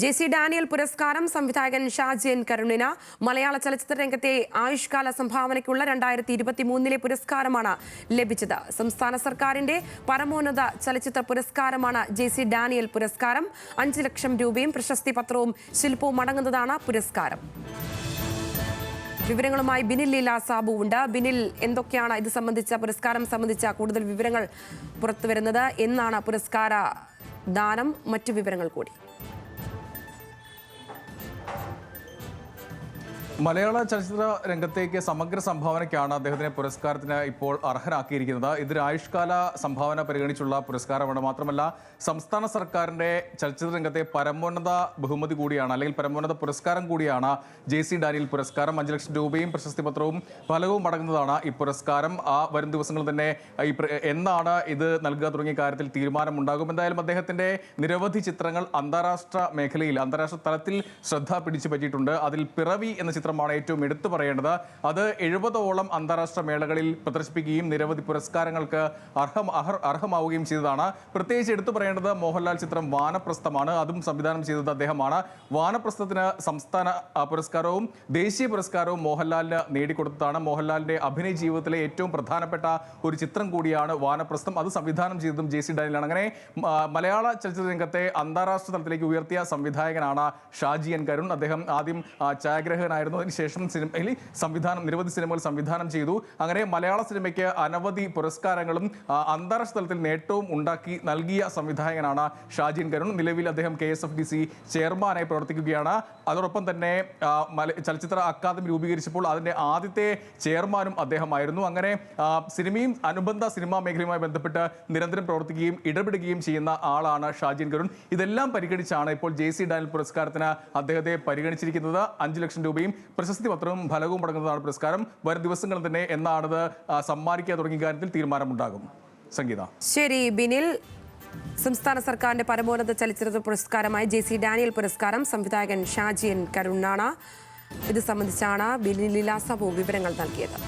J C Daniel പുരസ്കാരം സംവിധായകൻ ഷാജിയൻ കരുണിന. മലയാള ചലച്ചിത്ര രംഗത്തെ ആയുഷ്കാല സംഭാവനയ്ക്കുള്ള രണ്ടായിരത്തി ഇരുപത്തി മൂന്നിലെ പുരസ്കാരമാണ് ലഭിച്ചത്. സംസ്ഥാന സർക്കാരിന്റെ പരമോന്നത ചലച്ചിത്ര പുരസ്കാരമാണ് ജെ സി ഡാനിയൽ പുരസ്കാരം. അഞ്ച് ലക്ഷം രൂപയും പ്രശസ്തി പത്രവും ശില്പവും അടങ്ങുന്നതാണ് പുരസ്കാരം. വിവരങ്ങളുമായി ബിനിൽ ലീല സാബു ഉണ്ട്. ബിനിൽ എന്തൊക്കെയാണ് ഇത് സംബന്ധിച്ച പുരസ്കാരം സംബന്ധിച്ച കൂടുതൽ വിവരങ്ങൾ പുറത്തുവരുന്നത്? എന്നാണ് പുരസ്കാര ദാനം. മറ്റു വിവരങ്ങൾ കൂടി. മലയാള ചലച്ചിത്ര രംഗത്തേക്ക് സമഗ്ര സംഭാവനയ്ക്കാണ് അദ്ദേഹത്തിനെ പുരസ്കാരത്തിന് ഇപ്പോൾ അർഹരാക്കിയിരിക്കുന്നത്. ഇതൊരു ആയുഷ്കാല സംഭാവന പരിഗണിച്ചുള്ള പുരസ്കാരമാണ്. മാത്രമല്ല സംസ്ഥാന സർക്കാരിന്റെ ചലച്ചിത്ര രംഗത്തെ പരമോന്നത ബഹുമതി കൂടിയാണ് അല്ലെങ്കിൽ പരമോന്നത പുരസ്കാരം കൂടിയാണ് ജെ സി ഡാനിയൽ പുരസ്കാരം. അഞ്ച് ലക്ഷം രൂപയും പ്രശസ്തി പത്രവും ഫലവും അടങ്ങുന്നതാണ് ഈ പുരസ്കാരം. ആ വരും ദിവസങ്ങളിൽ തന്നെ ഈ എന്നാണ് ഇത് നൽകുക തുടങ്ങിയ കാര്യത്തിൽ തീരുമാനമുണ്ടാകും. എന്തായാലും അദ്ദേഹത്തിന്റെ നിരവധി ചിത്രങ്ങൾ അന്താരാഷ്ട്ര മേഖലയിൽ അന്താരാഷ്ട്ര തലത്തിൽ ശ്രദ്ധ പിടിച്ചു പറ്റിയിട്ടുണ്ട്. അതിൽ പിറവി എന്ന ചിത്രമാണ് ഏറ്റവും എടുത്തു പറയേണ്ടത്. അത് എഴുപതോളം അന്താരാഷ്ട്ര മേളകളിൽ പ്രദർശിപ്പിക്കുകയും നിരവധി പുരസ്കാരങ്ങൾക്ക് അർഹം അർഹ- അർഹമാവുകയും ചെയ്തതാണ്. പ്രത്യേകിച്ച് എടുത്തു പറയേണ്ടത് മോഹൻലാൽ ചിത്രം വാനപ്രസ്ഥമാണ്. അതും സംവിധാനം ചെയ്തത് അദ്ദേഹമാണ്. വാനപ്രസ്ഥത്തിന് സംസ്ഥാന പുരസ്കാരവും ദേശീയ പുരസ്കാരവും മോഹൻലാലിന് നേടിക്കൊടുത്തതാണ്. മോഹൻലാലിന്റെ അഭിനയ ജീവിതത്തിലെ ഏറ്റവും പ്രധാനപ്പെട്ട ഒരു ചിത്രം കൂടിയാണ് വാനപ്രസ്ഥം. അത് സംവിധാനം ചെയ്തതും ജെ സി ഡാനിലാണ് അങ്ങനെ മലയാള ചലച്ചിത്ര രംഗത്തെ അന്താരാഷ്ട്ര തലത്തിലേക്ക് ഉയർത്തിയ സംവിധായകനാണ് ഷാജി എൻ കരുൺ. അദ്ദേഹം ആദ്യം ഛായാഗ്രഹകനായിരുന്നു. അതിനുശേഷം സിനിമയിൽ സംവിധാനം നിരവധി സിനിമകൾ സംവിധാനം ചെയ്തു. അങ്ങനെ മലയാള സിനിമയ്ക്ക് അനവധി പുരസ്കാരങ്ങളും അന്താരാഷ്ട്ര തലത്തിൽ നേട്ടവും ഉണ്ടാക്കി നൽകിയ സംവിധായകനാണ് ഷാജിൻ കരുൺ നിലവിൽ അദ്ദേഹം K S F D C ചെയർമാനായി പ്രവർത്തിക്കുകയാണ്. അതോടൊപ്പം തന്നെ ചലച്ചിത്ര അക്കാദമി രൂപീകരിച്ചപ്പോൾ അതിന്റെ ആദ്യത്തെ ചെയർമാനും അദ്ദേഹമായിരുന്നു. അങ്ങനെ സിനിമയും അനുബന്ധ സിനിമാ മേഖലയുമായി ബന്ധപ്പെട്ട് നിരന്തരം പ്രവർത്തിക്കുകയും ഇടപെടുകയും ചെയ്യുന്ന ആളാണ് ഷാജിൻ കരുൺ ഇതെല്ലാം പരിഗണിച്ചാണ് ഇപ്പോൾ ജെ സി ഡാനിൽ പുരസ്കാരത്തിന് അദ്ദേഹത്തെ പരിഗണിച്ചിരിക്കുന്നത്. അഞ്ച് ലക്ഷം രൂപയും പ്രശസ്തി പത്രവും ഫലവും അടങ്ങുന്നതാണ് പുരസ്കാരം. വരും ദിവസങ്ങളിൽ തന്നെ എന്നാണത് സമ്മാനിക്കുക തുടങ്ങിയ കാര്യത്തിൽ തീരുമാനമുണ്ടാകും. സംഗീത. ശരി ബിനിൽ. സംസ്ഥാന സർക്കാരിന്റെ പരമോന്നത ചലച്ചിത്ര പുരസ്കാരമായ ജെ സി ഡാനിയൽ പുരസ്കാരം സംവിധായകൻ ഷാജിയൻ കരുണാണ്. ഇത് സംബന്ധിച്ചാണ് ബിനിൽ വിവരങ്ങൾ നൽകിയത്.